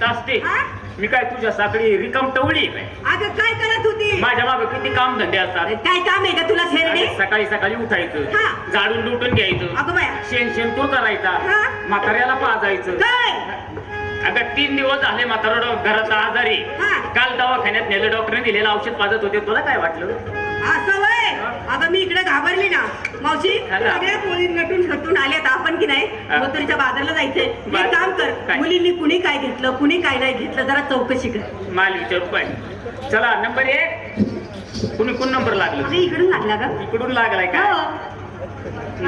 करीत असते. हा? मी काय तुझ्या साखळी रिकाम टवळी आहे काय? अगं काय करत होती? माझ्या मागे किती काम धंदे असतात काय काम आहे का तुला अरे, सकाळी सकाळी उठायचं हा. झाडून लुटून घ्यायचं अगं बाया. शेण शेण तूर करायचा हा. म्हाताऱ्याला पाजायचं. काय? अगं तीन दिवस झाले म्हातारा घरात आजारी. हा. काल दवाखान्यात नेलं डॉक्टरने दिलेलं औषध पाजत होते. तुला काय वाटलं? असं अगं मी इकडे घाबरली ना. मावशी. सगळ्या मुली नटून नटून आल्यात आपण की नाही. मथुरीच्या बाजारला जायचंय. एक काम कर? मुलींनी कुणी काय घेतलं कुणी काय नाही घेतलं जरा चौकशी कर. माल विचारू पाहिजे चला नंबर एक. कुणी कोण नंबर लागलं? इकडून लागला का? इकडून लागलाय का? हो.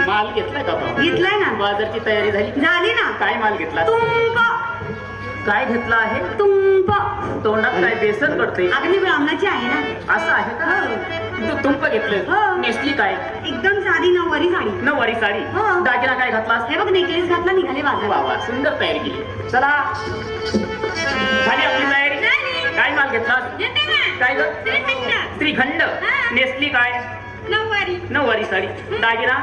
माल घेतलाय का? घेतलाय ना. बाजारची तयारी झाली? झाली ना. काय माल घेतला? काय घेतला आहे? तुंप. तोंडात काय बेसन पडते अग्नी ब्राह्मणाची आहे ना. असं आहे का? तू तुंप घेतलं. हो. नेसली काय? एकदम साधी नऊवारी साडी. नऊवारी साडी. हो. दागिना काय घातला? हे बघ नेकलेस घातला निघाले बाजार सुंदर तयारी केली. चला. झाली आपली तयारी. काय माल घेतला? काय श्रीखंड. हा. नेसली काय? नऊवारी. नऊवारी साडी. दागिना.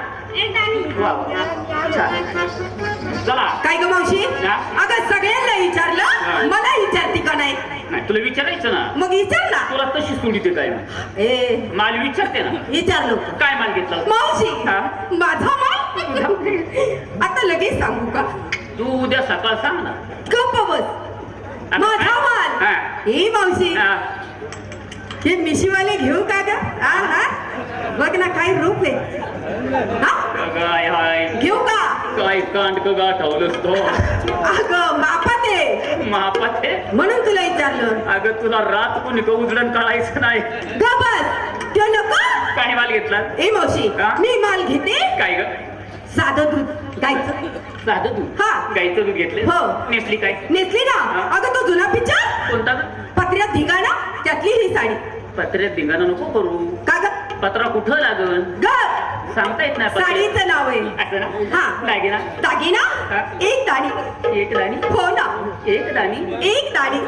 चला. काय ग मावशी? हा? अगं सगळ्यांना हा. विचारलं मला विचारती का नाही? नाही तुला विचारायचं ना. मग विचार ना तुला तशी सोडीते काय? ए. माल विचारते ना. विचारलो काय माल घेतला मावशी हा? माझा माल? आता लगेच सांगू का? तू उद्या सकाळ सांग ना. गप्प बस. माझा काय? माल. हा. हे मावशी. हा. हे मिशीवाले घेऊ का ग? बघ ना काय रूप आहे. हा? घेऊ का? काय कांड का गाठवलंस तो? अगं मापात आहे. महापात हे म्हणून तुला विचारलं. अगं तुला रात कोणी का उजडण काढायचं नाही? ग बस. तो नको. काय माल घेतला? ए मावशी? मी माल घेते. काय ग? साधं दूध गायचं. साधं दूध? हा. गाईचं दूध घेतलं हो. नेसली काय? नेसली ना. अगं तो जुना पिक्चर कोणता ग? पत्र्यात धिगाणा? त्यातली ही साडी. पत्र्यात धिंगाणा नको करू. का ग? पत्रा कुठं लागल ग! सांगता येत नाही पत्र्यात. साडीचं नाव आहे. असं ना हा. दागिना. दागिना? हा. एक दाणी एक दाणी हो ना. एक दाणी एक दाणी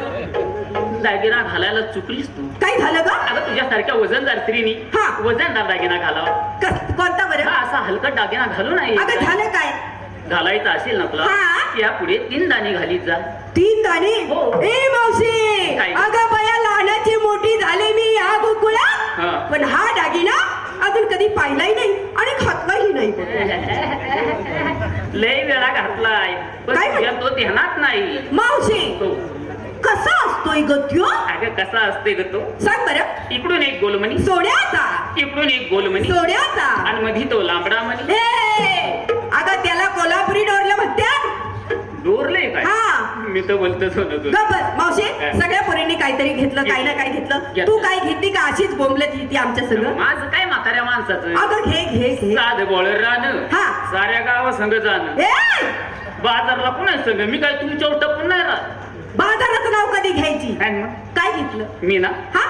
दागिना घालायला चुकलीस तू. काय झालं ग? अगं तुझ्यासारख्या वजनदार स्त्रीनी हा. वजनदार दागिना घालावा. कस कोणता बरं? हा असा हलकट दागिना घालू नाही. अगं झालं काय? घालायचा असेल ना तुला हा. या पुढे तीन दाणी घालीत जा. तीन दाणी? हो. ए मावशी! काय? अगं बया लहानाची मोठी झाले मी या गोकुळा. हा. पण हा दागिना अजून कधी पाहिलाही नाही आणि खातलाही नाही. लय वेळा घातलाय. पण काय तुझ्या तो ध्यानात नाही. मावशी तो कसा असतोय गत्यो अगं कसा असते ग तो? सांग बरं. इकडून एक गोलमणी. सोड्याचा इकडून एक गोलमणी. सोड्याचा आणि मधी तो लांबडा मणी. ए त्याला कोल्हापुरी डोरलं म्हणत्या काय? हा. मी तर बोलतच होतो मावशी. काय? सगळ्या पोरींनी काहीतरी घेतलं काही ना काय घेतलं. घेतलं. तू काय घेतली का? अशीच बोंबलत येते आमच्या सगळं माझं काय म्हाताऱ्या माणसाचं? अगं घे घे घे. साध बोळ राहणं हा. साऱ्या गावा संग जाणं. ए बाजारला पुन्हा संग? मी काय तुमच्यावर टपून नाही राहत बाजाराचं नाव कधी घ्यायची? काय मग? काय घेतलं? मी ना? हा?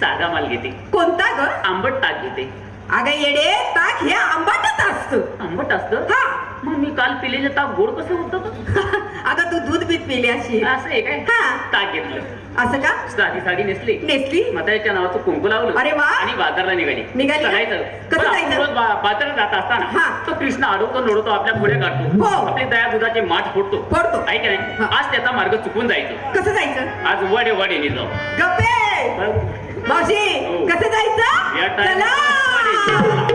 साधा माल घेते. कोणता ग? आंबट ताक घेते. अगं येडे ताक हे आंबाटच असतो. आंबट असतं? हा. मग मी काल पिलेलं ताक गोड कसं होतं अगं तू दूध बीत पिली अशी. असं आहे काय? हा. ताक घेतलं. असं का? साधी साडी नेसली. नेसली? म्हाताऱ्याच्या नावाचं कुंकू लावलं. अरे वा. आणि बाजारला निघाली. निघाली का? चालायचं. कसं पण जायचं? आपण रोज बा- बाजारात जात हा. असताना तो कृष्ण अडवतो लोडतो आपल्या पुढे काढतो. हो. आपले दया दुधाचे माठ फोडतो. फोडतो. आहे की नाही? हा. आज त्याचा मार्ग चुकून जायचं. कसं जायचं? आज वडे वडे जाऊ गप्पे मावशी हो. कसं जायचं? चला!